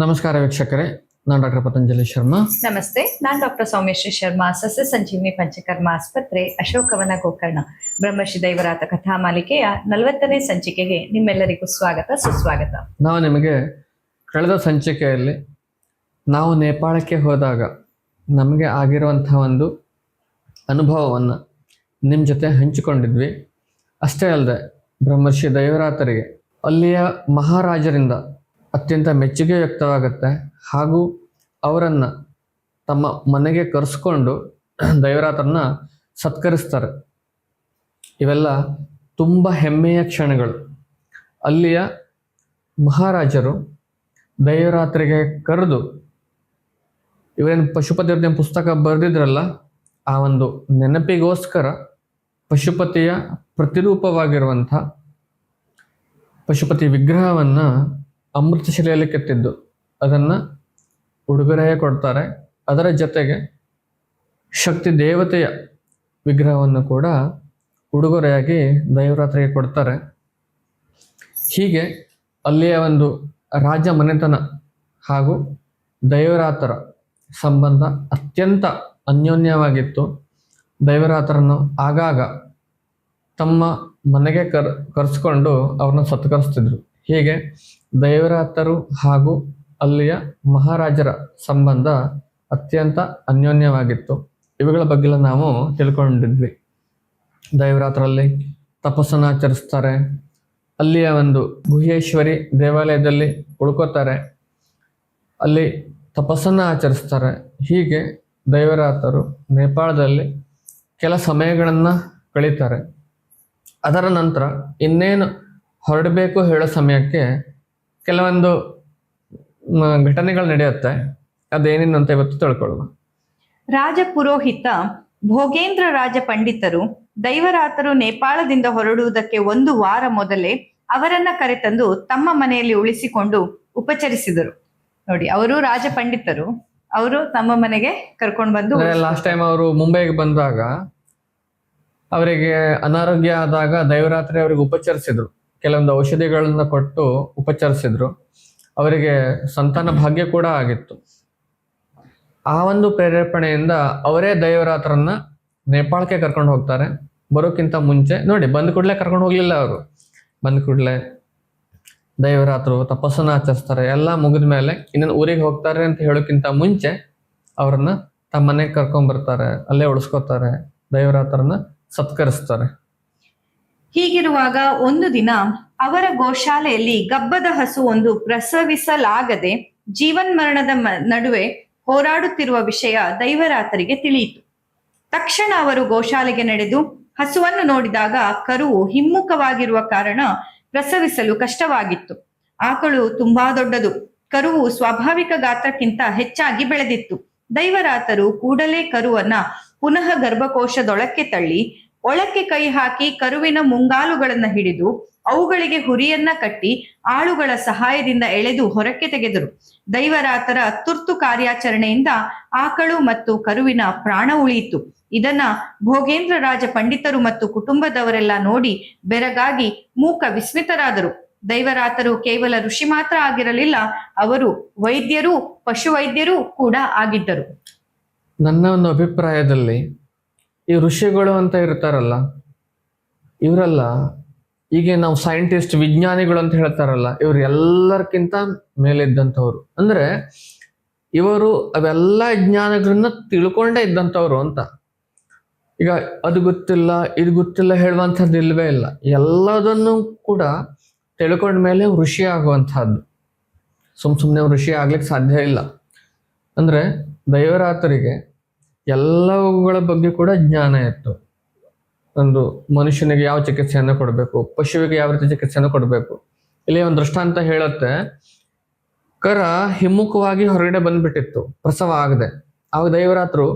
ನಮಸ್ಕಾರ ವೀಕ್ಷಕರೇ ನಾನು ಡಾಕ್ಟರ್ ಪತಂಜಲಿ ಶರ್ಮಾ. ನಮಸ್ತೆ ನಾನು ಡಾಕ್ಟರ್ ಸೌಮ್ಯಶ್ರೀ ಶರ್ಮಾ ಸಸ್ಯ ಸಂಜೀವಿನಿ ಪಂಚಕರ್ಮ ಆಸ್ಪತ್ರೆ ಅಶೋಕವನ ಗೋಕರ್ಣ. ಬ್ರಹ್ಮಶ್ರೀ ದೈವರಾತ ಕಥಾ ಮಾಲಿಕೆಯ ನಲವತ್ತನೇ ಸಂಚಿಕೆಗೆ ನಿಮ್ಮೆಲ್ಲರಿಗೂ ಸ್ವಾಗತ ಸುಸ್ವಾಗತ. ನಾವು ನಿಮಗೆ ಕಳೆದ ಸಂಚಿಕೆಯಲ್ಲಿ ನಾವು ನೇಪಾಳಕ್ಕೆ ಹೋದಾಗ ನಮಗೆ ಆಗಿರುವಂತಹ ಒಂದು ಅನುಭವವನ್ನು ನಿಮ್ಮ ಜೊತೆ ಹಂಚಿಕೊಂಡಿದ್ವಿ. ಅಷ್ಟೇ ಅಲ್ಲದೆ ಬ್ರಹ್ಮರ್ಷಿ ದೈವರಾತರಿಗೆ ಅಲ್ಲಿಯ ಮಹಾರಾಜರಿಂದ ಅತ್ಯಂತ ಮೆಚ್ಚುಗೆ ವ್ಯಕ್ತವಾಗುತ್ತೆ. ಹಾಗೂ ಅವರನ್ನು ತಮ್ಮ ಮನೆಗೆ ಕರೆಸ್ಕೊಂಡು ದೈವರಾತರನ್ನ ಸತ್ಕರಿಸ್ತಾರೆ. ಇವೆಲ್ಲ ತುಂಬ ಹೆಮ್ಮೆಯ ಕ್ಷಣಗಳು. ಅಲ್ಲಿಯ ಮಹಾರಾಜರು ದೈವರಾತ್ರಿಗೆ ಕರೆದು, ಇವರೇನು ಪಶುಪತಿ ಪುಸ್ತಕ ಬರೆದಿದ್ರಲ್ಲ, ಆ ಒಂದು ನೆನಪಿಗೋಸ್ಕರ ಪಶುಪತಿಯ ಪ್ರತಿರೂಪವಾಗಿರುವಂಥ ಪಶುಪತಿ ವಿಗ್ರಹವನ್ನು ಅಮೃತಶಿಲೆಯಲ್ಲಿ ಕೆತ್ತಿದ್ದು ಅದನ್ನು ಉಡುಗೊರೆಯ ಕೊಡ್ತಾರೆ. ಅದರ ಜೊತೆಗೆ ಶಕ್ತಿ ದೇವತೆಯ ವಿಗ್ರಹವನ್ನು ಕೂಡ ಉಡುಗೊರೆಯಾಗಿ ದೈವರಾತ್ರಿಗೆ ಕೊಡ್ತಾರೆ. ಹೀಗೆ ಅಲ್ಲಿಯ ಒಂದು ರಾಜ ಮನೆತನ ಹಾಗೂ ದೈವರಾತರ ಸಂಬಂಧ ಅತ್ಯಂತ ಅನ್ಯೋನ್ಯವಾಗಿತ್ತು. ದೈವರಾತರನ್ನು ಆಗಾಗ ತಮ್ಮ ಮನೆಗೆ ಕರ್, ಕರೆಸ್ಕೊಂಡು ಅವ್ರನ್ನ ಸತ್ಕರಿಸ್ತಿದ್ರು. ಹೀಗೆ ದೈವರಾತರು ಹಾಗೂ ಅಲ್ಲಿಯ ಮಹಾರಾಜರ ಸಂಬಂಧ ಅತ್ಯಂತ ಅನ್ಯೋನ್ಯವಾಗಿತ್ತು. ಇವುಗಳ ಬಗ್ಗೆ ನಾವು ತಿಳ್ಕೊಂಡಿದ್ವಿ. ದೈವರಾತ್ರಲ್ಲಿ ತಪಸ್ಸನ್ನು ಆಚರಿಸ್ತಾರೆ. ಅಲ್ಲಿಯ ಒಂದು ಗುಹೇಶ್ವರಿ ದೇವಾಲಯದಲ್ಲಿ ಉಳ್ಕೋತಾರೆ. ಅಲ್ಲಿ ತಪಸ್ಸನ್ನು ಆಚರಿಸ್ತಾರೆ. ಹೀಗೆ ದೈವರಾತರು ನೇಪಾಳದಲ್ಲಿ ಕೆಲ ಸಮಯಗಳನ್ನು ಕಳೀತಾರೆ. ಅದರ ನಂತರ ಇನ್ನೇನು ಹೊರಡಬೇಕು ಹೇಳೋ ಸಮಯಕ್ಕೆ ಕೆಲವೊಂದು ಘಟನೆಗಳು ನಡೆಯುತ್ತೆ. ಅದೇನೇನು ಅಂತ ಇವತ್ತು ತಿಳ್ಕೊಳ್ಳುವ ರಾಜ ಪುರೋಹಿತ ಭೋಗೇಂದ್ರ ರಾಜ ಪಂಡಿತರು ದೈವರಾತರು ನೇಪಾಳದಿಂದ ಹೊರಡುವುದಕ್ಕೆ ಒಂದು ವಾರ ಮೊದಲೇ ಅವರನ್ನ ಕರೆತಂದು ತಮ್ಮ ಮನೆಯಲ್ಲಿ ಉಳಿಸಿಕೊಂಡು ಉಪಚರಿಸಿದರು. ನೋಡಿ ಅವರು ರಾಜ ಪಂಡಿತರು. ಅವರು ತಮ್ಮ ಮನೆಗೆ ಕರ್ಕೊಂಡು ಬಂದು ಲಾಸ್ಟ್ ಟೈಮ್ ಅವರು ಮುಂಬೈಗೆ ಬಂದಾಗ ಅವರಿಗೆ ಅನಾರೋಗ್ಯ ಆದಾಗ ದೈವರಾತ್ರಿ ಅವರಿಗೆ ಉಪಚರಿಸಿದ್ರು. ಕೆಲವೊಂದು ಔಷಧಿಗಳನ್ನ ಕೊಟ್ಟು ಉಪಚರಿಸಿದ್ರು. ಅವರಿಗೆ ಸಂತಾನ ಭಾಗ್ಯ ಕೂಡ ಆಗಿತ್ತು. ಆ ಒಂದು ಪ್ರೇರೇಪಣೆಯಿಂದ ಅವರೇ ದೈವರಾತ್ರನ್ನ ನೇಪಾಳಕ್ಕೆ ಕರ್ಕೊಂಡು ಹೋಗ್ತಾರೆ. ಬರೋಕ್ಕಿಂತ ಮುಂಚೆ, ನೋಡಿ, ಬಂದ ಕೂಡಲೇ ಕರ್ಕೊಂಡು ಹೋಗ್ಲಿಲ್ಲ ಅವರು. ಬಂದ ಕೂಡಲೇ ದೈವರಾತ್ರು ತಪಸ್ಸನ್ನ ಆಚರಿಸ್ತಾರೆ. ಎಲ್ಲ ಮುಗಿದ ಮೇಲೆ ಇನ್ನೊಂದು ಊರಿಗೆ ಹೋಗ್ತಾರೆ ಅಂತ ಹೇಳೋಕ್ಕಿಂತ ಮುಂಚೆ ಅವ್ರನ್ನ ತಮ್ಮ ಮನೆಗೆ ಕರ್ಕೊಂಡ್ ಬರ್ತಾರೆ ಅಲ್ಲೇ ಉಳಿಸ್ಕೋತಾರೆ. ದೈವರಾತ್ರನ್ನ ಸತ್ಕರಿಸ್ತಾರೆ. ಹೀಗಿರುವಾಗ ಒಂದು ದಿನ ಅವರ ಗೋಶಾಲೆಯಲ್ಲಿ ಗಬ್ಬದ ಹಸು ಒಂದು ಪ್ರಸವಿಸಲಾಗದೆ ಜೀವನ್ಮರಣದ ನಡುವೆ ಹೋರಾಡುತ್ತಿರುವ ವಿಷಯ ದೈವರಾತರಿಗೆ ತಿಳಿಯಿತು. ತಕ್ಷಣ ಅವರು ಗೋಶಾಲೆಗೆ ನಡೆದು ಹಸುವನ್ನು ನೋಡಿದಾಗ ಕರುವು ಹಿಮ್ಮುಖವಾಗಿರುವ ಕಾರಣ ಪ್ರಸವಿಸಲು ಕಷ್ಟವಾಗಿತ್ತು. ಆಕಳು ತುಂಬಾ ದೊಡ್ಡದು. ಕರುವು ಸ್ವಾಭಾವಿಕ ಗಾತ್ರಕ್ಕಿಂತ ಹೆಚ್ಚಾಗಿ ಬೆಳೆದಿತ್ತು. ದೈವರಾತರು ಕೂಡಲೇ ಕರುವನ್ನ ಪುನಃ ಗರ್ಭಕೋಶದೊಳಕ್ಕೆ ತಳ್ಳಿ ಒಳಕ್ಕೆ ಕೈ ಹಾಕಿ ಕರುವಿನ ಮುಂಗಾಲುಗಳನ್ನ ಹಿಡಿದು ಅವುಗಳಿಗೆ ಹುರಿಯನ್ನ ಕಟ್ಟಿ ಆಳುಗಳ ಸಹಾಯದಿಂದ ಎಳೆದು ಹೊರಕ್ಕೆ ತೆಗೆದರು. ದೈವರಾತರ ತುರ್ತು ಕಾರ್ಯಾಚರಣೆಯಿಂದ ಆಕಳು ಮತ್ತು ಕರುವಿನ ಪ್ರಾಣ ಉಳಿಯಿತು. ಇದನ್ನ ಭೋಗೇಂದ್ರ ರಾಜ ಪಂಡಿತರು ಮತ್ತು ಕುಟುಂಬದವರೆಲ್ಲ ನೋಡಿ ಬೆರಗಾಗಿ ಮೂಕ ವಿಸ್ಮಿತರಾದರು. ದೈವರಾತರು ಕೇವಲ ಋಷಿ ಮಾತ್ರ ಆಗಿರಲಿಲ್ಲ, ಅವರು ವೈದ್ಯರು, ಪಶುವೈದ್ಯರೂ ಕೂಡ ಆಗಿದ್ದರು. ನನ್ನ ಒಂದು ಅಭಿಪ್ರಾಯದಲ್ಲಿ ಈ ಋಷಿಗಳು ಅಂತ ಇರ್ತಾರಲ್ಲ, ಇವರೆಲ್ಲ ಈಗ ನಾವು ಸೈಂಟಿಸ್ಟ್ ವಿಜ್ಞಾನಿಗಳು ಅಂತ ಹೇಳ್ತಾರಲ್ಲ, ಇವ್ರು ಎಲ್ಲರಿಗಿಂತ ಮೇಲಿದ್ದಂಥವ್ರು. ಅಂದ್ರೆ ಇವರು ಅವೆಲ್ಲ ಜ್ಞಾನಗಳನ್ನ ತಿಳ್ಕೊಂಡೇ ಇದ್ದಂಥವ್ರು ಅಂತ. ಈಗ ಅದು ಗೊತ್ತಿಲ್ಲ, ಇದು ಗೊತ್ತಿಲ್ಲ ಹೇಳುವಂಥದ್ದು ಇಲ್ಲವೇ ಇಲ್ಲ. ಎಲ್ಲದನ್ನು ಕೂಡ ತಿಳ್ಕೊಂಡ ಮೇಲೆ ಋಷಿ ಆಗುವಂಥದ್ದು. ಸುಮ್ ಸುಮ್ಮನೆ ಋಷಿ ಆಗ್ಲಿಕ್ಕೆ ಸಾಧ್ಯ ಇಲ್ಲ. ಅಂದ್ರೆ ದೈವರಾತರಿಗೆ ಎಲ್ಲವುಗಳ ಬಗ್ಗೆ ಕೂಡ ಜ್ಞಾನ ಇತ್ತು. ಒಂದು ಮನುಷ್ಯನಿಗೆ ಯಾವ ಚಿಕಿತ್ಸೆಯನ್ನು ಕೊಡಬೇಕು, ಪಶುವಿಗೆ ಯಾವ ರೀತಿ ಚಿಕಿತ್ಸೆಯನ್ನು ಕೊಡಬೇಕು. ಇಲ್ಲಿ ಒಂದು ದೃಷ್ಟಾಂತ ಹೇಳುತ್ತೆ, ಕರ ಹಿಮ್ಮುಖವಾಗಿ ಹೊರಗಡೆ ಬಂದ್ಬಿಟ್ಟಿತ್ತು, ಪ್ರಸವ ಆಗದೆ. ಆಗ ದೈವರಾತ್ರು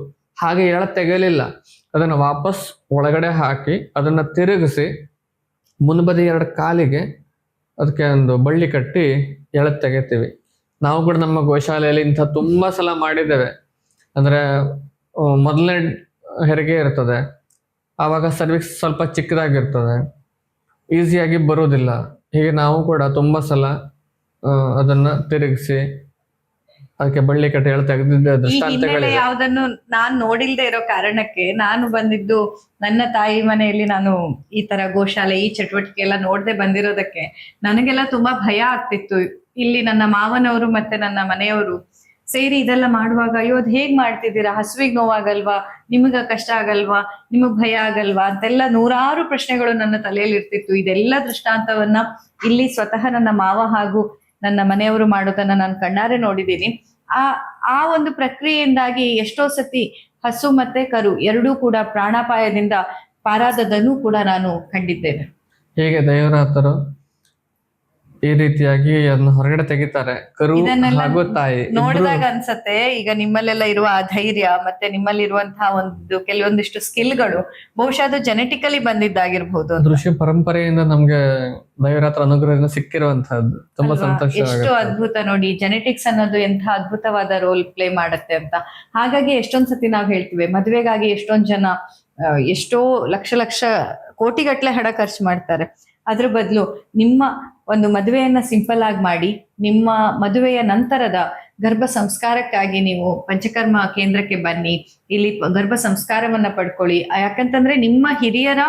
ಹಾಗೆ ಎಳ ತೆಗೆಯಲಿಲ್ಲ. ಅದನ್ನು ವಾಪಸ್ ಒಳಗಡೆ ಹಾಕಿ ಅದನ್ನ ತಿರುಗಿಸಿ ಮುನ್ಬದಿ ಎರಡು ಕಾಲಿಗೆ ಅದಕ್ಕೆ ಒಂದು ಬಳ್ಳಿ ಕಟ್ಟಿ ಎಳೆ ತೆಗಿತೀವಿ. ನಾವು ಕೂಡ ನಮ್ಮ ಗೋಶಾಲೆಯಲ್ಲಿ ಇಂಥ ತುಂಬಾ ಸಲ ಮಾಡಿದ್ದೇವೆ. ಅಂದ್ರೆ ಮೊದಲನೇ ಹೆರಿಗೆ ಇರ್ತದೆ. ಆವಾಗ ಸರ್ವಿಕ್ಸ್ ಸ್ವಲ್ಪ ಚಿಕ್ಕದಾಗಿರ್ತದೆ. ಈಸಿಯಾಗಿ ಬರೋದಿಲ್ಲ ಹೀಗೆ ನಾವು ಕೂಡ ತುಂಬ ಸಲ ಅದನ್ನು ತಿರುಗಿಸಿ ಅದಕ್ಕೆ ಬಳ್ಳಿ ಕಟ್ಟೆಗಳು ತೆಗೆದಿದ್ದ ಯಾವುದನ್ನು ಯಾವ್ದನ್ನು ನಾನ್ ನೋಡಿಲ್ದೇ ಇರೋ ಕಾರಣಕ್ಕೆ ನಾನು ಬಂದಿದ್ದು ನನ್ನ ತಾಯಿ ಮನೆಯಲ್ಲಿ ನಾನು ಈ ತರ ಗೋಶಾಲೆ ಈ ಚಟುವಟಿಕೆ ಎಲ್ಲ ನೋಡದೆ ಬಂದಿರೋದಕ್ಕೆ ನನಗೆಲ್ಲ ತುಂಬಾ ಭಯ ಆಗ್ತಿತ್ತು. ಇಲ್ಲಿ ನನ್ನ ಮಾವನವರು ಮತ್ತೆ ನನ್ನ ಮನೆಯವರು ಸೇರಿ ಇದೆಲ್ಲ ಮಾಡುವಾಗ, ಅಯ್ಯೋ, ಅದು ಹೇಗ್ ಮಾಡ್ತಿದ್ದೀರಾ? ಹಸುವಿಗೆ ನೋವಾಗಲ್ವಾ? ನಿಮಗ ಕಷ್ಟ ಆಗಲ್ವಾ? ನಿಮಗ್ ಭಯ ಆಗಲ್ವಾ? ಅಂತೆಲ್ಲ ನೂರಾರು ಪ್ರಶ್ನೆಗಳು ನನ್ನ ತಲೆಯಲ್ಲಿ ಇರ್ತಿತ್ತು ಇದೆಲ್ಲ ದೃಷ್ಟಾಂತವನ್ನ ಇಲ್ಲಿ ಸ್ವತಃ ನನ್ನ ಮಾವ ಹಾಗೂ ನನ್ನ ಮನೆಯವರು ಮಾಡೋದನ್ನ ನಾನು ಕಣ್ಣಾರೆ ನೋಡಿದ್ದೀನಿ. ಆ ಆ ಒಂದು ಪ್ರಕ್ರಿಯೆಯಿಂದಾಗಿ ಎಷ್ಟೋ ಸತಿ ಹಸು ಮತ್ತೆ ಕರು ಎರಡೂ ಕೂಡ ಪ್ರಾಣಾಪಾಯದಿಂದ ಪಾರಾದದನ್ನು ಕೂಡ ನಾನು ಕಂಡಿದ್ದೇನೆ. ಹೇಗೆ ದೇವರಾತರು ಈ ರೀತಿಯಾಗಿ ಅದನ್ನ ಹೊರಗಡೆ ತೆಗಿತಾರೆ. ಕರು ಇದನ್ನೆಲ್ಲ ಹಾಗೂ ತಾಯಿ ನೋಡಿದಾಗ ಅನ್ಸತ್ತೆ ಈಗ ನಿಮ್ಮಲ್ಲೆಲ್ಲ ಇರುವ ಆ ಧೈರ್ಯ ಮತ್ತೆ ನಿಮ್ಮಲ್ಲಿರುವಂತಹ ಒಂದು ಕೆಲವೊಂದಿಷ್ಟು ಸ್ಕಿಲ್ಗಳು ಬಹುಶಃ ಅದು ಜೆನೆಟಿಕಲಿ ಬಂದಿದ್ದಾಗಿರ್ಬಹುದು. ಋಷಿ ಪರಂಪರೆಯಿಂದ ನಮ್ಗೆ ದೈವರಾತ್ರ ಅನುಗ್ರಹದಿಂದ ಸಿಕ್ಕಿರುವಂತಹದ್ದು ತುಂಬಾ ಸಂತೋಷ ಎಷ್ಟು ಅದ್ಭುತ ನೋಡಿ ಜೆನೆಟಿಕ್ಸ್ ಅನ್ನೋದು ಎಂತಹ ಅದ್ಭುತವಾದ ರೋಲ್ ಪ್ಲೇ ಮಾಡುತ್ತೆ ಅಂತ. ಹಾಗಾಗಿ ಎಷ್ಟೊಂದ್ ಸತಿ ನಾವು ಹೇಳ್ತೀವಿ ಮದುವೆಗಾಗಿ ಎಷ್ಟೊಂದ್ ಜನ ಎಷ್ಟೋ ಲಕ್ಷ ಲಕ್ಷ ಕೋಟಿಗಟ್ಟಲೆ ಹಣ ಖರ್ಚು ಮಾಡ್ತಾರೆ. ಅದ್ರ ಬದಲು ನಿಮ್ಮ ಒಂದು ಮದುವೆಯನ್ನ ಸಿಂಪಲ್ ಆಗಿ ಮಾಡಿ, ನಿಮ್ಮ ಮದುವೆಯ ನಂತರದ ಗರ್ಭ ಸಂಸ್ಕಾರಕ್ಕಾಗಿ ನೀವು ಪಂಚಕರ್ಮ ಕೇಂದ್ರಕ್ಕೆ ಬನ್ನಿ. ಇಲ್ಲಿ ಗರ್ಭ ಸಂಸ್ಕಾರವನ್ನ ಪಡ್ಕೊಳ್ಳಿ. ಯಾಕಂತಂದ್ರೆ ನಿಮ್ಮ ಹಿರಿಯರ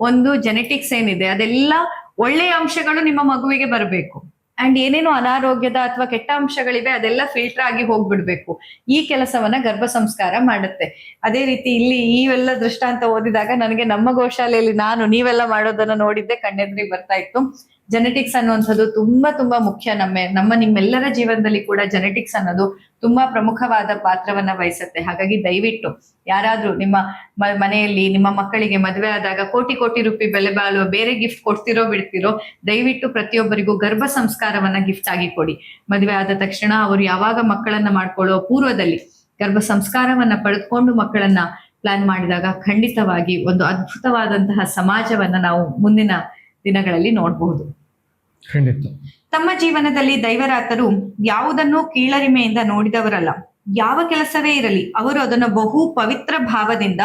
ಒಂದು ಜೆನೆಟಿಕ್ಸ್ ಏನಿದೆ, ಅದೆಲ್ಲ ಒಳ್ಳೆಯ ಅಂಶಗಳು ನಿಮ್ಮ ಮಗುವಿಗೆ ಬರಬೇಕು. ಅಂಡ್ ಏನೇನು ಅನಾರೋಗ್ಯದ ಅಥವಾ ಕೆಟ್ಟ ಅಂಶಗಳಿವೆ, ಅದೆಲ್ಲ ಫಿಲ್ಟರ್ ಆಗಿ ಹೋಗ್ಬಿಡ್ಬೇಕು. ಈ ಕೆಲಸವನ್ನ ಗರ್ಭ ಸಂಸ್ಕಾರ ಮಾಡುತ್ತೆ. ಅದೇ ರೀತಿ ಇಲ್ಲಿ ಇವೆಲ್ಲ ದೃಷ್ಟಾಂತ ಓದಿದಾಗ ನನಗೆ ನಮ್ಮ ಗೋಶಾಲೆಯಲ್ಲಿ ನಾನು ನೀವೆಲ್ಲ ಮಾಡೋದನ್ನ ನೋಡಿದ್ದೆ ಕಣ್ಣೆದ್ರಿಗೆ ಬರ್ತಾ ಇತ್ತು. ಜೆನೆಟಿಕ್ಸ್ ಅನ್ನುವಂಥದ್ದು ತುಂಬಾ ತುಂಬಾ ಮುಖ್ಯ ನಮ್ಮ ನಮ್ಮ ನಿಮ್ಮೆಲ್ಲರ ಜೀವನದಲ್ಲಿ ಕೂಡ ಜೆನೆಟಿಕ್ಸ್ ಅನ್ನೋದು ತುಂಬಾ ಪ್ರಮುಖವಾದ ಪಾತ್ರವನ್ನ ವಹಿಸುತ್ತೆ. ಹಾಗಾಗಿ ದಯವಿಟ್ಟು ಯಾರಾದ್ರೂ ನಿಮ್ಮ ಮನೆಯಲ್ಲಿ ನಿಮ್ಮ ಮಕ್ಕಳಿಗೆ ಮದುವೆ ಆದಾಗ ಕೋಟಿ ಕೋಟಿ ರೂಪಾಯಿ ಬೆಲೆ ಬಾಳುವ ಬೇರೆ ಗಿಫ್ಟ್ ಕೊಡ್ತಿರೋ ಬಿಡ್ತಿರೋ, ದಯವಿಟ್ಟು ಪ್ರತಿಯೊಬ್ಬರಿಗೂ ಗರ್ಭ ಸಂಸ್ಕಾರವನ್ನ ಗಿಫ್ಟ್ ಆಗಿ ಕೊಡಿ. ಮದುವೆ ಆದ ತಕ್ಷಣ ಅವರು ಯಾವಾಗ ಮಕ್ಕಳನ್ನ ಮಾಡ್ಕೊಳ್ಳೋ ಪೂರ್ವದಲ್ಲಿ ಗರ್ಭ ಸಂಸ್ಕಾರವನ್ನ ಪಡೆದುಕೊಂಡು ಮಕ್ಕಳನ್ನ ಪ್ಲಾನ್ ಮಾಡಿದಾಗ ಖಂಡಿತವಾಗಿ ಒಂದು ಅದ್ಭುತವಾದಂತಹ ಸಮಾಜವನ್ನ ನಾವು ಮುಂದಿನ ದಿನಗಳಲ್ಲಿ ನೋಡಬಹುದು. ಖಂಡಿತ. ತಮ್ಮ ಜೀವನದಲ್ಲಿ ದೈವರಾತರು ಯಾವುದನ್ನು ಕೀಳರಿಮೆಯಿಂದ ನೋಡಿದವರಲ್ಲ. ಯಾವ ಕೆಲಸವೇ ಇರಲಿ ಅವರು ಅದನ್ನು ಬಹು ಪವಿತ್ರ ಭಾವದಿಂದ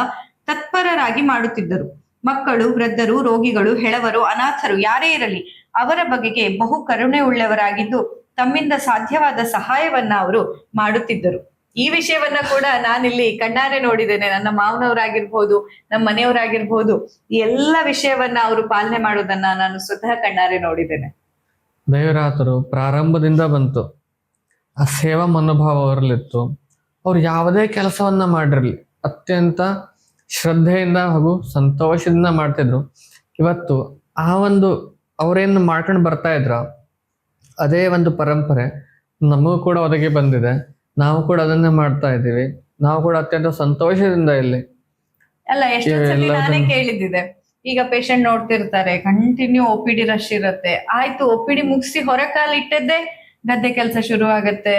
ತತ್ಪರರಾಗಿ ಮಾಡುತ್ತಿದ್ದರು. ಮಕ್ಕಳು ವೃದ್ಧರು ರೋಗಿಗಳು ಹೆಳವರು ಅನಾಥರು ಯಾರೇ ಇರಲಿ ಅವರ ಬಗೆಗೆ ಬಹು ಕರುಣೆ ಉಳ್ಳವರಾಗಿದ್ದು ತಮ್ಮಿಂದ ಸಾಧ್ಯವಾದ ಸಹಾಯವನ್ನ ಅವರು ಮಾಡುತ್ತಿದ್ದರು. ಈ ವಿಷಯವನ್ನ ಕೂಡ ನಾನಿಲ್ಲಿ ಕಣ್ಣಾರೆ ನೋಡಿದ್ದೇನೆ. ನನ್ನ ಮಾವನವರಾಗಿರ್ಬೋದು ನಮ್ಮ ಮನೆಯವರಾಗಿರ್ಬೋದು, ಈ ಎಲ್ಲ ವಿಷಯವನ್ನ ಅವರು ಪಾಲನೆ ಮಾಡೋದನ್ನ ನಾನು ಸ್ವತಃ ಕಣ್ಣಾರೆ ನೋಡಿದ್ದೇನೆ. ದೈವರಾತರು ಪ್ರಾರಂಭದಿಂದ ಬಂತು. ಆ ಸೇವಾ ಮನೋಭಾವ ಅವರಲ್ಲಿತ್ತು. ಅವ್ರು ಯಾವುದೇ ಕೆಲಸವನ್ನ ಮಾಡಿರಲಿ, ಅತ್ಯಂತ ಶ್ರದ್ಧೆಯಿಂದ ಹಾಗೂ ಸಂತೋಷದಿಂದ ಮಾಡ್ತಿದ್ರು. ಇವತ್ತು ಆ ಒಂದು ಅವರೇನು ಮಾಡ್ಕೊಂಡು ಬರ್ತಾ ಇದ್ರ, ಅದೇ ಒಂದು ಪರಂಪರೆ ನಮಗೂ ಕೂಡ ಒದಗಿ ಬಂದಿದೆ. ನಾವು ಕೂಡ ಅದನ್ನೇ ಮಾಡ್ತಾ ಇದ್ದೀವಿ. ನಾವು ಕೂಡ ಅತ್ಯಂತ ಸಂತೋಷದಿಂದ ಇಲ್ಲಿ ಅಲ್ಲ ಎಷ್ಟೊಂದ್ ಸತಿ ಎಲ್ಲ ನಾನೇ ಕೇಳಿದ್ದಿದೆ. ಈಗ ಪೇಷಂಟ್ ನೋಡ್ತಿರ್ತಾರೆ continue O P D rush ಇರುತ್ತೆ. ಆಯ್ತು ಒ ಪಿ ಡಿ ಮುಗಿಸಿ ಹೊರ ಕಾಲ್ ಇಟ್ಟದ್ದೇ ಗದ್ದೆ ಕೆಲಸ ಶುರು ಆಗತ್ತೆ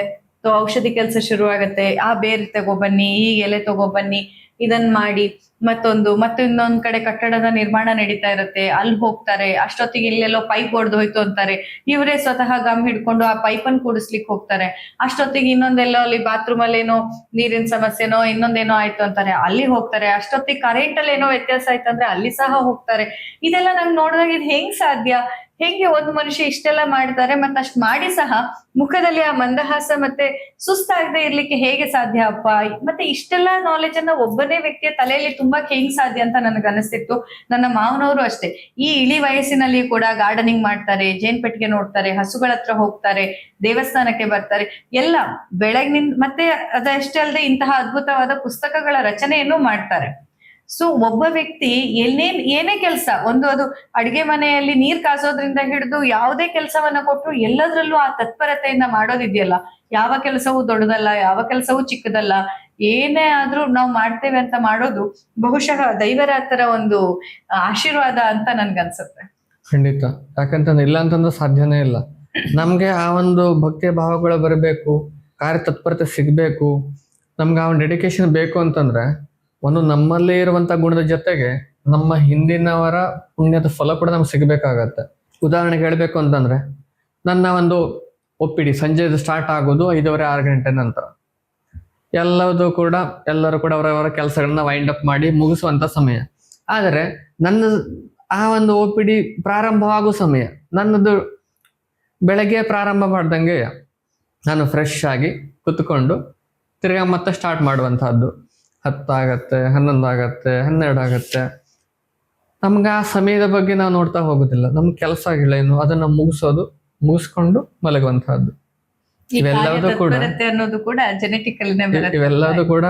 ಔಷಧಿ ಕೆಲಸ ಶುರು ಆಗತ್ತೆ ಆ ಬೇರೆ ತಗೊಬನ್ನಿ ಈ ಎಲೆ ತಗೊಬನ್ನಿ ಇದನ್ ಮಾಡಿ. ಮತ್ತೊಂದು, ಮತ್ತೆ ಇನ್ನೊಂದ್ ಕಡೆ ಕಟ್ಟಡದ ನಿರ್ಮಾಣ ನಡೀತಾ ಇರುತ್ತೆ. ಅಲ್ಲಿ ಹೋಗ್ತಾರೆ, ಅಷ್ಟೊತ್ತಿಗೆ ಇಲ್ಲೆಲ್ಲೋ ಪೈಪ್ ಒಡೆದು ಹೋಯ್ತು ಅಂತಾರೆ. ಇವರೇ ಸ್ವತಃ ಗಮ್ ಹಿಡ್ಕೊಂಡು ಆ ಪೈಪ್ ಅನ್ನು ಕೂಡಿಸ್ಲಿಕ್ಕೆ ಹೋಗ್ತಾರೆ. ಅಷ್ಟೊತ್ತಿಗೆ ಇನ್ನೊಂದೆಲ್ಲೋ ಅಲ್ಲಿ ಬಾತ್ರೂಮ್ ಅಲ್ಲಿ ಏನೋ ನೀರಿನ ಸಮಸ್ಯೆನೋ ಇನ್ನೊಂದೇನೋ ಆಯ್ತು ಅಂತಾರೆ. ಅಲ್ಲಿ ಹೋಗ್ತಾರೆ. ಅಷ್ಟೊತ್ತಿಗೆ ಕರೆಂಟ್ ಅಲ್ಲಿ ಏನೋ ವ್ಯತ್ಯಾಸ ಆಯ್ತು ಅಂದ್ರೆ ಅಲ್ಲಿ ಸಹ ಹೋಗ್ತಾರೆ. ಇದೆಲ್ಲ ನಂಗೆ ನೋಡಿದಾಗ ಇದು ಹೆಂಗ್ ಸಾಧ್ಯ? ಹೆಂಗೆ ಒಂದು ಮನುಷ್ಯ ಇಷ್ಟೆಲ್ಲ ಮಾಡ್ತಾರೆ ಮತ್ತೆ ಅಷ್ಟ್ ಮಾಡಿ ಸಹ ಮುಖದಲ್ಲಿ ಆ ಮಂದಹಾಸ ಮತ್ತೆ ಸುಸ್ತಾಗದೆ ಇರ್ಲಿಕ್ಕೆ ಹೇಗೆ ಸಾಧ್ಯ ಅಪ್ಪ? ಮತ್ತೆ ಇಷ್ಟೆಲ್ಲ ನಾಲೆಜ್ ಅನ್ನ ಒಬ್ಬನೇ ವ್ಯಕ್ತಿಯ ತಲೆಯಲ್ಲಿ ತುಂಬಾ ಹೆಂಗ್ ಸಾಧ್ಯ ಅಂತ ನನಗೆ ಅನಿಸ್ತಿತ್ತು. ನನ್ನ ಮಾವನವರು ಅಷ್ಟೇ. ಈ ಇಳಿ ವಯಸ್ಸಿನಲ್ಲಿ ಕೂಡ ಗಾರ್ಡನಿಂಗ್ ಮಾಡ್ತಾರೆ, ಜೇನ್ ಪೆಟ್ಟಿಗೆ ನೋಡ್ತಾರೆ, ಹಸುಗಳ ಹತ್ರ ಹೋಗ್ತಾರೆ, ದೇವಸ್ಥಾನಕ್ಕೆ ಬರ್ತಾರೆ. ಎಲ್ಲ ಬೆಳಗ್ನಿಂದ ಮತ್ತೆ ಅದಷ್ಟೇ ಅಲ್ಲದೆ ಇಂತಹ ಅದ್ಭುತವಾದ ಪುಸ್ತಕಗಳ ರಚನೆಯನ್ನು ಮಾಡ್ತಾರೆ. ಸೊ ಒಬ್ಬ ವ್ಯಕ್ತಿ ಏನೇನ್ ಏನೇ ಕೆಲಸ, ಒಂದು ಅದು ಅಡಿಗೆ ಮನೆಯಲ್ಲಿ ನೀರ್ ಕಾಸೋದ್ರಿಂದ ಹಿಡಿದು ಯಾವುದೇ ಕೆಲಸವನ್ನ ಕೊಟ್ಟರು ಎಲ್ಲದರಲ್ಲೂ ಆ ತತ್ಪರತೆಯಿಂದ ಮಾಡೋದಿದೆಯಲ್ಲ. ಯಾವ ಕೆಲಸವೂ ದೊಡ್ಡದಲ್ಲ, ಯಾವ ಕೆಲಸವೂ ಚಿಕ್ಕದಲ್ಲ. ಏನೇ ಆದ್ರೂ ನಾವು ಮಾಡ್ತೇವೆ ಅಂತ ಮಾಡೋದು ಬಹುಶಃ ದೈವರಾತರ ಒಂದು ಆಶೀರ್ವಾದ ಅಂತ ನನ್ಗನ್ಸುತ್ತೆ. ಖಂಡಿತ. ಯಾಕಂತಂದ್ರೆ ಇಲ್ಲ ಅಂತಂದ್ರೆ ಸಾಧ್ಯನೇ ಇಲ್ಲ. ನಮ್ಗೆ ಆ ಒಂದು ಭಕ್ತಿಯ ಭಾವಗಳು ಬರಬೇಕು ಕಾರ್ಯ ತತ್ಪರತೆ ಸಿಗಬೇಕು. ನಮ್ಗೆ ಆ ಒಂದು ಡೆಡಿಕೇಶನ್ ಬೇಕು ಅಂತಂದ್ರೆ ಒಂದು ನಮ್ಮಲ್ಲೇ ಇರುವಂತ ಗುಣದ ಜೊತೆಗೆ ನಮ್ಮ ಹಿಂದಿನವರ ಪುಣ್ಯದ ಫಲ ಕೂಡ ನಮ್ಗೆ ಸಿಗಬೇಕಾಗತ್ತೆ. ಉದಾಹರಣೆಗೆ ಹೇಳಬೇಕು ಅಂತಂದ್ರೆ, ನನ್ನ ಒಂದು ಒಪ್ಪಿಡಿ, ಸಂಜೆ ಸ್ಟಾರ್ಟ್ ಆಗೋದು ಐದೂವರೆ, ಆರು ಗಂಟೆ ನಂತರ. ಎಲ್ಲದೂ ಕೂಡ, ಎಲ್ಲರೂ ಕೂಡ ಅವರವರ ಕೆಲಸಗಳನ್ನ ವೈಂಡ್ ಅಪ್ ಮಾಡಿ ಮುಗಿಸುವಂತ ಸಮಯ. ಆದರೆ, ನನ್ನ ಆ ಒಂದು ಒ ಪಿ ಡಿ ಪ್ರಾರಂಭವಾಗೋ ಸಮಯ, ನನ್ನದು ಬೆಳಗ್ಗೆ ಪ್ರಾರಂಭ ಮಾಡ್ದಂಗೆ, ನಾನು ಫ್ರೆಶ್ ಆಗಿ ಕುತ್ಕೊಂಡು ತಿರ್ಗಾ ಮತ್ತೆ ಸ್ಟಾರ್ಟ್ ಮಾಡುವಂತಹದ್ದು. ಹತ್ತಾಗತ್ತೆ ಹನ್ನೊಂದು ಆಗತ್ತೆ ಹನ್ನೆರಡು ಆಗತ್ತೆ ನಮ್ಗೆ ಆ ಸಮಯದ ಬಗ್ಗೆ ನಾವು ನೋಡ್ತಾ ಹೋಗೋದಿಲ್ಲ. ನಮ್ಗೆ ಕೆಲಸ ಏನು ಅದನ್ನ ಮುಗಿಸೋದು ಮುಗಿಸ್ಕೊಂಡು ಮಲಗುವಂತಹದ್ದು. ಇವೆಲ್ಲದೂ ಕೂಡ- ಅನ್ನೋದು ಕೂಡ ಇವೆಲ್ಲದೂ ಕೂಡ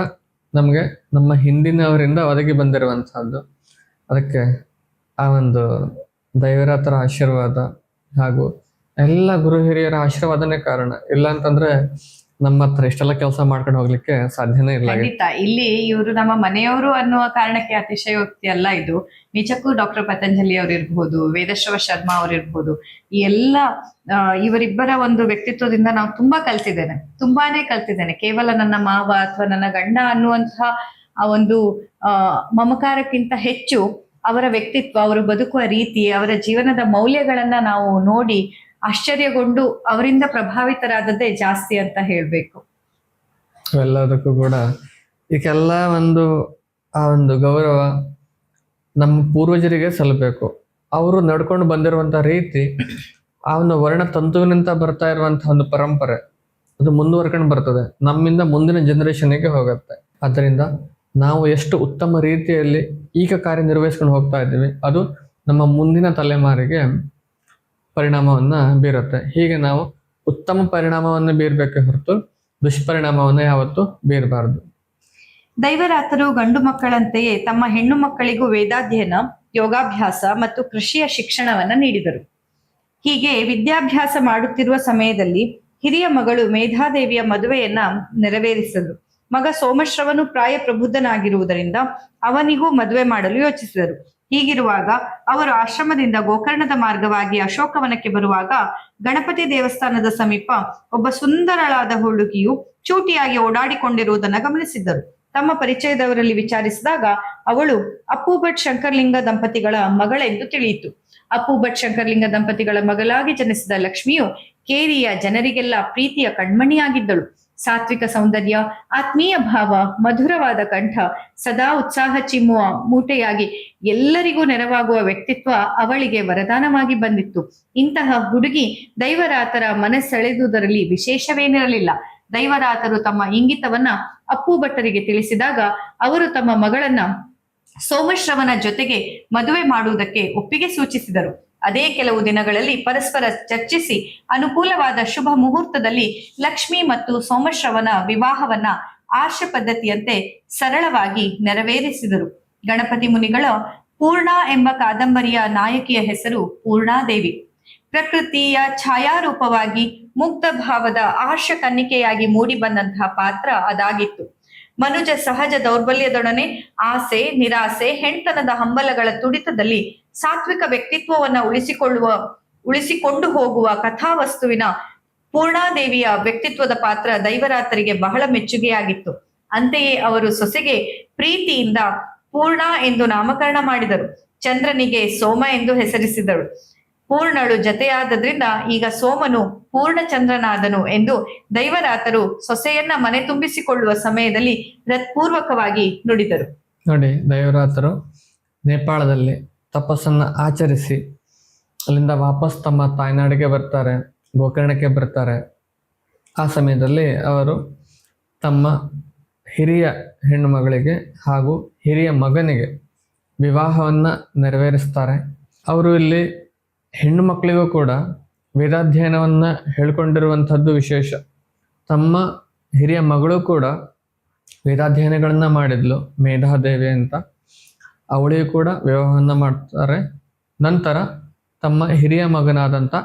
ನಮಗೆ ನಮ್ಮ ಹಿಂದಿನವರಿಂದ ಒದಗಿ ಬಂದಿರುವಂತಹದ್ದು. ಅದಕ್ಕೆ ಆ ಒಂದು ದೈವರಾತರ ಆಶೀರ್ವಾದ ಹಾಗೂ ಎಲ್ಲ ಗುರು ಹಿರಿಯರ ಆಶೀರ್ವಾದನೇ ಕಾರಣ. ಇಲ್ಲ ಅಂತಂದ್ರೆ ನಮ್ಮ ಹತ್ರ ಇಷ್ಟೆಲ್ಲ ಕೆಲಸ ಮಾಡ್ಕೊಂಡು ಹೋಗ್ಲಿಕ್ಕೆ ಸಾಧ್ಯನೇ ಇಲ್ಲ ಇಲ್ಲಿ ಇವರು ನಮ್ಮ ಮನೆಯವರು ಅನ್ನುವ ಕಾರಣಕ್ಕೆ ಅತಿಶಯೋಕ್ತಿ ಅಲ್ಲ ಇದು. ನಿಜಕ್ಕೂ ಡಾಕ್ಟರ್ ಪತಂಜಲಿ ಅವರು ಇರ್ಬಹುದು, ವೇದಶ್ರವ ಶರ್ಮಾ ಅವರು ಇರಬಹುದು. ಈ ಎಲ್ಲ ಇವರಿಬ್ಬರ ಒಂದು ವ್ಯಕ್ತಿತ್ವದಿಂದ ನಾವು ತುಂಬಾ ಕಲ್ತಿದ್ದೇನೆ. ತುಂಬಾನೇ ಕಲ್ತಿದ್ದೇನೆ. ಕೇವಲ ನನ್ನ ಮಾವ ಅಥವಾ ನನ್ನ ಗಂಡ ಅನ್ನುವಂತಹ ಆ ಒಂದು ಮಮಕಾರಕ್ಕಿಂತ ಹೆಚ್ಚು ಅವರ ವ್ಯಕ್ತಿತ್ವ, ಅವರು ಬದುಕುವ ರೀತಿ, ಅವರ ಜೀವನದ ಮೌಲ್ಯಗಳನ್ನ ನಾವು ನೋಡಿ ಆಶ್ಚರ್ಯಗೊಂಡು ಅವರಿಂದ ಪ್ರಭಾವಿತರಾದದ್ದೇ ಜಾಸ್ತಿ ಅಂತ ಹೇಳ್ಬೇಕು. ಎಲ್ಲದಕ್ಕೂ ಕೂಡ ಇದಕ್ಕೆಲ್ಲ ಒಂದು, ಆ ಒಂದು ಗೌರವ ನಮ್ಮ ಪೂರ್ವಜರಿಗೆ ಸಲ್ಲಬೇಕು. ಅವರು ನಡ್ಕೊಂಡು ಬಂದಿರುವಂತ ರೀತಿ, ಆ ಒಂದು ವರ್ಣ ತಂತುವಿನಿಂದ ಬರ್ತಾ ಇರುವಂತಹ ಒಂದು ಪರಂಪರೆ, ಅದು ಮುಂದುವರ್ಕೊಂಡು ಬರ್ತದೆ. ನಮ್ಮಿಂದ ಮುಂದಿನ ಜನರೇಷನ್ಗೆ ಹೋಗುತ್ತೆ. ಅದರಿಂದ ನಾವು ಎಷ್ಟು ಉತ್ತಮ ರೀತಿಯಲ್ಲಿ ಈಗ ಕಾರ್ಯನಿರ್ವಹಿಸ್ಕೊಂಡು ಹೋಗ್ತಾ ಇದ್ದೀವಿ, ಅದು ನಮ್ಮ ಮುಂದಿನ ತಲೆಮಾರಿಗೆ ಪರಿಣಾಮವನ್ನ ಬೀರುತ್ತೆ. ಹೀಗೆ ನಾವು ಉತ್ತಮ ಪರಿಣಾಮವನ್ನು ಬೀರ್ಬೇಕೆ ಹೊರತು ದುಷ್ಪರಿಣಾಮವನ್ನು ಯಾವತ್ತು ಬೀರಬಾರದು. ದೈವರಾತರು ಗಂಡು ಮಕ್ಕಳಂತೆಯೇ ತಮ್ಮ ಹೆಣ್ಣು ಮಕ್ಕಳಿಗೂ ವೇದಾಧ್ಯಯನ, ಯೋಗಾಭ್ಯಾಸ ಮತ್ತು ಕೃಷಿಯ ಶಿಕ್ಷಣವನ್ನ ನೀಡಿದರು. ಹೀಗೆ ವಿದ್ಯಾಭ್ಯಾಸ ಮಾಡುತ್ತಿರುವ ಸಮಯದಲ್ಲಿ ಹಿರಿಯ ಮಗಳು ಮೇಧಾದೇವಿಯ ಮದುವೆಯನ್ನ ನೆರವೇರಿಸಿದರು. ಮಗ ಸೋಮಶ್ರವನು ಪ್ರಾಯ ಪ್ರಬುದ್ಧನಾಗಿರುವುದರಿಂದ ಅವನಿಗೂ ಮದುವೆ ಮಾಡಲು ಯೋಚಿಸಿದರು. ಹೀಗಿರುವಾಗ ಅವರು ಆಶ್ರಮದಿಂದ ಗೋಕರ್ಣದ ಮಾರ್ಗವಾಗಿ ಅಶೋಕವನಕ್ಕೆ ಬರುವಾಗ ಗಣಪತಿ ದೇವಸ್ಥಾನದ ಸಮೀಪ ಒಬ್ಬ ಸುಂದರಳಾದ ಹುಡುಗಿಯು ಚೂಟಿಯಾಗಿ ಓಡಾಡಿಕೊಂಡಿರುವುದನ್ನು ಗಮನಿಸಿದ್ದರು. ತಮ್ಮ ಪರಿಚಯದವರಲ್ಲಿ ವಿಚಾರಿಸಿದಾಗ ಅವಳು ಅಪ್ಪು ಭಟ್ ಶಂಕರ್ಲಿಂಗ ದಂಪತಿಗಳ ಮಗಳೆಂದು ತಿಳಿಯಿತು. ಅಪ್ಪು ಭಟ್ ಶಂಕರ್ಲಿಂಗ ದಂಪತಿಗಳ ಮಗಳಾಗಿ ಜನಿಸಿದ ಲಕ್ಷ್ಮಿಯು ಕೇರಿಯ ಜನರಿಗೆಲ್ಲ ಪ್ರೀತಿಯ ಕಣ್ಮಣಿಯಾಗಿದ್ದಳು. ಸಾತ್ವಿಕ ಸೌಂದರ್ಯ, ಆತ್ಮೀಯ ಭಾವ, ಮಧುರವಾದ ಕಂಠ, ಸದಾ ಉತ್ಸಾಹ ಚಿಮ್ಮುವ, ಮೂಟೆಯಾಗಿ ಎಲ್ಲರಿಗೂ ನೆರವಾಗುವ ವ್ಯಕ್ತಿತ್ವ ಅವಳಿಗೆ ವರದಾನವಾಗಿ ಬಂದಿತ್ತು. ಇಂತಹ ಹುಡುಗಿ ದೈವರಾತರ ಮನಸ್ಸೆಳೆದುದರಲ್ಲಿ ವಿಶೇಷವೇನಿರಲಿಲ್ಲ. ದೈವರಾತರು ತಮ್ಮ ಇಂಗಿತವನ್ನ ಅಪ್ಪು ಭಟ್ಟರಿಗೆ ತಿಳಿಸಿದಾಗ ಅವರು ತಮ್ಮ ಮಗಳನ್ನ ಸೋಮಶ್ರವನ ಜೊತೆಗೆ ಮದುವೆ ಮಾಡುವುದಕ್ಕೆ ಒಪ್ಪಿಗೆ ಸೂಚಿಸಿದರು. ಅದೇ ಕೆಲವು ದಿನಗಳಲ್ಲಿ ಪರಸ್ಪರ ಚರ್ಚಿಸಿ ಅನುಕೂಲವಾದ ಶುಭ ಮುಹೂರ್ತದಲ್ಲಿ ಲಕ್ಷ್ಮಿ ಮತ್ತು ಸೋಮಶ್ರವನ ವಿವಾಹವನ್ನ ಆರ್ಷ ಪದ್ಧತಿಯಂತೆ ಸರಳವಾಗಿ ನೆರವೇರಿಸಿದರು. ಗಣಪತಿ ಮುನಿಗಳ ಪೂರ್ಣ ಎಂಬ ಕಾದಂಬರಿಯ ನಾಯಕಿಯ ಹೆಸರು ಪೂರ್ಣಾದೇವಿ. ಪ್ರಕೃತಿಯ ಛಾಯಾರೂಪವಾಗಿ ಮುಕ್ತ ಭಾವದ ಆರ್ಷ ಕನ್ನಿಕೆಯಾಗಿ ಮೂಡಿ ಬಂದಂತಹ ಪಾತ್ರ ಅದಾಗಿತ್ತು. ಮನುಜ ಸಹಜ ದೌರ್ಬಲ್ಯದೊಡನೆ ಆಸೆ, ನಿರಾಸೆ ಹೆಂಡತನದ ಹಂಬಲಗಳ ತುಡಿತದಲ್ಲಿ ಸಾತ್ವಿಕ ವ್ಯಕ್ತಿತ್ವವನ್ನ ಉಳಿಸಿಕೊಳ್ಳುವ, ಉಳಿಸಿಕೊಂಡು ಹೋಗುವ ಕಥಾವಸ್ತುವಿನ ಪೂರ್ಣಾದೇವಿಯ ವ್ಯಕ್ತಿತ್ವದ ಪಾತ್ರ ದೈವರಾತರಿಗೆ ಬಹಳ ಮೆಚ್ಚುಗೆಯಾಗಿತ್ತು. ಅಂತೆಯೇ ಅವರು ಸೊಸೆಗೆ ಪ್ರೀತಿಯಿಂದ ಪೂರ್ಣ ಎಂದು ನಾಮಕರಣ ಮಾಡಿದರು. ಚಂದ್ರನಿಗೆ ಸೋಮ ಎಂದು ಹೆಸರಿಸಿದಳು ಪೂರ್ಣಳು ಜತೆಯಾದದ್ರಿಂದ ಈಗ ಸೋಮನು ಪೂರ್ಣಚಂದ್ರನಾದನು ಎಂದು ದೈವರಾತರು ಸೊಸೆಯನ್ನ ಮನೆ ತುಂಬಿಸಿಕೊಳ್ಳುವ ಸಮಯದಲ್ಲಿ ಹೃತ್ಪೂರ್ವಕವಾಗಿ ನುಡಿದರು. ನೋಡಿ ದೈವರಾತರು ನೇಪಾಳದಲ್ಲಿ ತಪಸ್ಸನ್ನ ಆಚರಿಸಿ, ಅಲ್ಲಿಂದ ವಾಪಸ್ ತಮ್ಮ ತಾಯ್ನಾಡಿಗೆ ಬರ್ತಾರೆ, ಗೋಕರ್ಣಕ್ಕೆ ಬರ್ತಾರೆ. ಆ ಸಮಯದಲ್ಲಿ ಅವರು ತಮ್ಮ ಹಿರಿಯ ಹೆಣ್ಣು ಮಗಳಿಗೆ ಹಾಗೂ ಹಿರಿಯ ಮಗನಿಗೆ ವಿವಾಹವನ್ನು ನೆರವೇರಿಸ್ತಾರೆ. ಅವರು ಇಲ್ಲಿ ಹೆಣ್ಣು ಮಕ್ಕಳಿಗೂ ಕೂಡ ವೇದಾಧ್ಯಯನವನ್ನು ಹೇಳ್ಕೊಂಡಿರುವಂಥದ್ದು ವಿಶೇಷ. ತಮ್ಮ ಹಿರಿಯ ಮಗಳು ಕೂಡ ವೇದಾಧ್ಯಯನಗಳನ್ನು ಮಾಡಿದ್ಲು, ಮೇಧಾದೇವಿ ಅಂತ. ಅವಳಿಗೂ ಕೂಡ ವಿವಾಹವನ್ನು ಮಾಡ್ತಾರೆ. ನಂತರ ತಮ್ಮ ಹಿರಿಯ ಮಗನಾದಂಥ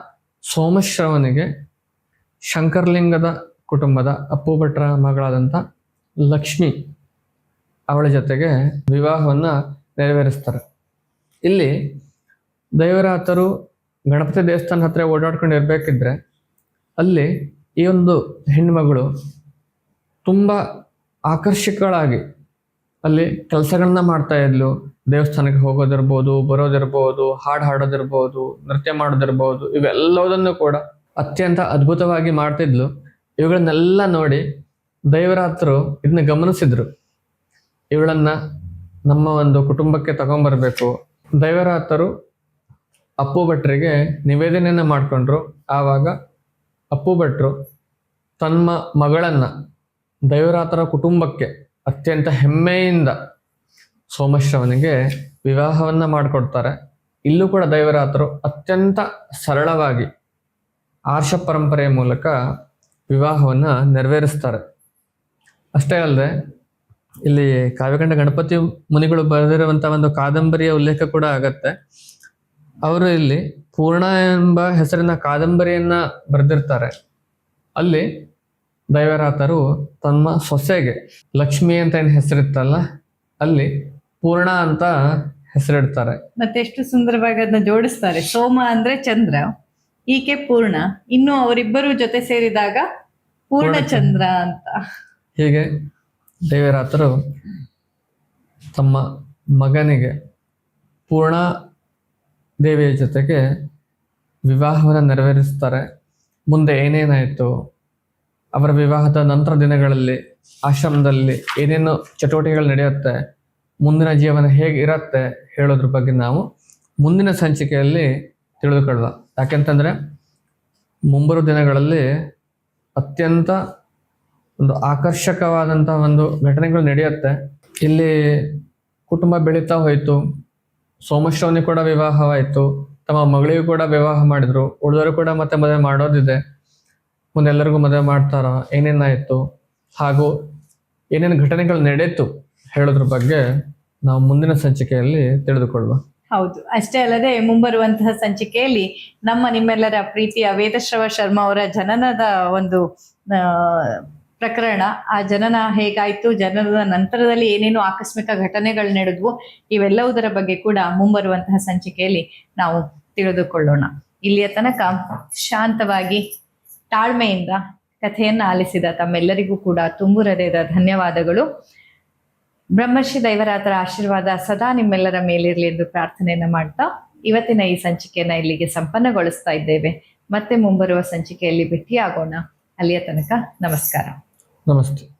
ಸೋಮಶ್ರವನಿಗೆ ಶಂಕರ್ಲಿಂಗದ ಕುಟುಂಬದ ಅಪ್ಪು ಭಟ್ರ ಮಗಳಾದಂಥ ಲಕ್ಷ್ಮಿ ಅವಳ ಜೊತೆಗೆ ವಿವಾಹವನ್ನು ನೆರವೇರಿಸ್ತಾರೆ. ಇಲ್ಲಿ ದೈವರಾತರು ಗಣಪತಿ ದೇವಸ್ಥಾನ ಹತ್ರ ಓಡಾಡ್ಕೊಂಡು ಇರಬೇಕಿದ್ರೆ ಅಲ್ಲಿ ಈ ಒಂದು ಹೆಣ್ಮಗಳು ತುಂಬ ಆಕರ್ಷಕಳಾಗಿ ಅಲ್ಲಿ ಕೆಲಸಗಳನ್ನ ಮಾಡ್ತಾ ಇದ್ಲು. ದೇವಸ್ಥಾನಕ್ಕೆ ಹೋಗೋದಿರ್ಬೋದು, ಬರೋದಿರ್ಬೋದು, ಹಾಡು ಹಾಡೋದಿರ್ಬೋದು, ನೃತ್ಯ ಮಾಡೋದಿರ್ಬೋದು ಇವೆಲ್ಲದನ್ನು ಕೂಡ ಅತ್ಯಂತ ಅದ್ಭುತವಾಗಿ ಮಾಡ್ತಿದ್ಲು. ಇವುಗಳನ್ನೆಲ್ಲ ನೋಡಿ ದೈವರಾತ್ರರು ಇದನ್ನ ಗಮನಿಸಿದ್ರು. ಇವಳನ್ನ ನಮ್ಮ ಒಂದು ಕುಟುಂಬಕ್ಕೆ ತಗೊಂಬರ್ಬೇಕು. ದೈವರಾತರು ಅಪ್ಪು ಭಟ್ರಿಗೆ ನಿವೇದನೆಯನ್ನ ಮಾಡಿಕೊಂಡ್ರು. ಆವಾಗ ಅಪ್ಪು ಭಟ್ರು ತನ್ನ ಮಗಳನ್ನ ದೈವರಾತರ ಕುಟುಂಬಕ್ಕೆ ಅತ್ಯಂತ ಹೆಮ್ಮೆಯಿಂದ ಸೋಮಶ್ರವನಿಗೆ ವಿವಾಹವನ್ನ ಮಾಡಿಕೊಡ್ತಾರೆ. ಇಲ್ಲೂ ಕೂಡ ದೈವರಾತರು ಅತ್ಯಂತ ಸರಳವಾಗಿ ಆರ್ಷ ಪರಂಪರೆಯ ಮೂಲಕ ವಿವಾಹವನ್ನ ನೆರವೇರಿಸ್ತಾರೆ. ಅಷ್ಟೇ ಅಲ್ಲದೆ, ಇಲ್ಲಿ ಕಾವ್ಯಕಂಡ ಗಣಪತಿ ಮುನಿಗಳು ಬರೆದಿರುವಂಥ ಒಂದು ಕಾದಂಬರಿಯ ಉಲ್ಲೇಖ ಕೂಡ ಆಗತ್ತೆ. ಅವರು ಇಲ್ಲಿ ಪೂರ್ಣ ಎಂಬ ಹೆಸರಿನ ಕಾದಂಬರಿಯನ್ನ ಬರೆದಿರ್ತಾರೆ. ಅಲ್ಲಿ ದೈವರಾತರು ತಮ್ಮ ಸೊಸೆಗೆ ಲಕ್ಷ್ಮಿ ಅಂತ ಏನು ಹೆಸರಿತ್ತಲ್ಲ, ಅಲ್ಲಿ ಪೂರ್ಣ ಅಂತ ಹೆಸರಿಡ್ತಾರೆ. ಮತ್ತೆ ಎಷ್ಟು ಸುಂದರವಾಗಿ ಅದನ್ನ ಜೋಡಿಸ್ತಾರೆ. ಸೋಮ ಅಂದ್ರೆ ಚಂದ್ರ ಈಕೆ ಪೂರ್ಣ. ಇನ್ನು ಅವರಿಬ್ಬರು ಜೊತೆ ಸೇರಿದಾಗ ಪೂರ್ಣ ಚಂದ್ರ ಅಂತ. ಹೀಗೆ ದೇವರಾತರು ತಮ್ಮ ಮಗನಿಗೆ ಪೂರ್ಣ ದೇವಿಯ ಜೊತೆಗೆ ವಿವಾಹವನ್ನು ನೆರವೇರಿಸ್ತಾರೆ. ಮುಂದೆ ಏನೇನಾಯಿತು? ಅವರ ವಿವಾಹದ ನಂತರ ದಿನಗಳಲ್ಲಿ ಆಶ್ರಮದಲ್ಲಿ ಏನೇನು ಚಟುವಟಿಕೆಗಳು ನಡೆಯುತ್ತೆ? ಮುಂದಿನ ಜೀವನ ಹೇಗೆ ಇರತ್ತೆ ಹೇಳೋದ್ರ ಬಗ್ಗೆ ನಾವು ಮುಂದಿನ ಸಂಚಿಕೆಯಲ್ಲಿ ತಿಳಿದುಕೊಳ್ಳುವ ಯಾಕೆಂತಂದ್ರೆ ಮುಂಬರುವ ದಿನಗಳಲ್ಲಿ ಅತ್ಯಂತ ಒಂದು ಆಕರ್ಷಕವಾದಂಥ ಒಂದು ಘಟನೆಗಳು ನಡೆಯುತ್ತೆ. ಇಲ್ಲಿ ಕುಟುಂಬ ಬೆಳೀತಾ ಹೋಯಿತು. ಸೋಮಶ್ರವನಿಗೆ ಕೂಡ ವಿವಾಹವಾಯಿತು. ತಮ್ಮ ಮಗಳಿಗೂ ಕೂಡ ವಿವಾಹ ಮಾಡಿದ್ರು. ಉಳಿದವರು ಕೂಡ ಮತ್ತೆ ಮದುವೆ ಮಾಡೋದಿದೆ. ಮುಂದೆ ಎಲ್ಲರಿಗೂ ಮದುವೆ ಮಾಡ್ತಾರ? ಏನೇನಾಯಿತು? ಹಾಗೂ ಏನೇನು ಘಟನೆಗಳು ನಡೆಯಿತು? ಹೇಳೋದ್ರ ಬಗ್ಗೆ ನಾವು ಮುಂದಿನ ಸಂಚಿಕೆಯಲ್ಲಿ ತಿಳಿದುಕೊಳ್ಳುವ. ಹೌದು. ಅಷ್ಟೇ ಅಲ್ಲದೆ ಮುಂಬರುವಂತಹ ಸಂಚಿಕೆಯಲ್ಲಿ ನಮ್ಮ ನಿಮ್ಮೆಲ್ಲರ ಪ್ರೀತಿಯ ವೇದಶ್ರವ ಶರ್ಮಾ ಅವರ ಜನನದ ಒಂದು ಪ್ರಕರಣ. ಆ ಜನನ ಹೇಗಾಯ್ತು, ಜನನದ ನಂತರದಲ್ಲಿ ಏನೇನು ಆಕಸ್ಮಿಕ ಘಟನೆಗಳು ನಡೆದ್ವು, ಇವೆಲ್ಲವುದರ ಬಗ್ಗೆ ಕೂಡ ಮುಂಬರುವಂತಹ ಸಂಚಿಕೆಯಲ್ಲಿ ನಾವು ತಿಳಿದುಕೊಳ್ಳೋಣ. ಇಲ್ಲಿಯ ತನಕ ಶಾಂತವಾಗಿ, ತಾಳ್ಮೆಯಿಂದ ಕಥೆಯನ್ನ ಆಲಿಸಿದ ತಮ್ಮೆಲ್ಲರಿಗೂ ಕೂಡ ತುಂಬು ಹೃದಯದ ಧನ್ಯವಾದಗಳು. ಬ್ರಹ್ಮರ್ಷಿ ದೈವರಾತರ ಆಶೀರ್ವಾದ ಸದಾ ನಿಮ್ಮೆಲ್ಲರ ಮೇಲಿರಲಿ ಎಂದು ಪ್ರಾರ್ಥನೆಯನ್ನು ಮಾಡ್ತಾ ಇವತ್ತಿನ ಈ ಸಂಚಿಕೆಯನ್ನ ಇಲ್ಲಿಗೆ ಸಂಪನ್ನಗೊಳಿಸ್ತಾ ಇದ್ದೇವೆ. ಮತ್ತೆ ಮುಂಬರುವ ಸಂಚಿಕೆಯಲ್ಲಿ ಭೇಟಿಯಾಗೋಣ. ಅಲ್ಲಿಯ ತನಕ ನಮಸ್ಕಾರ. ನಮಸ್ತೆ.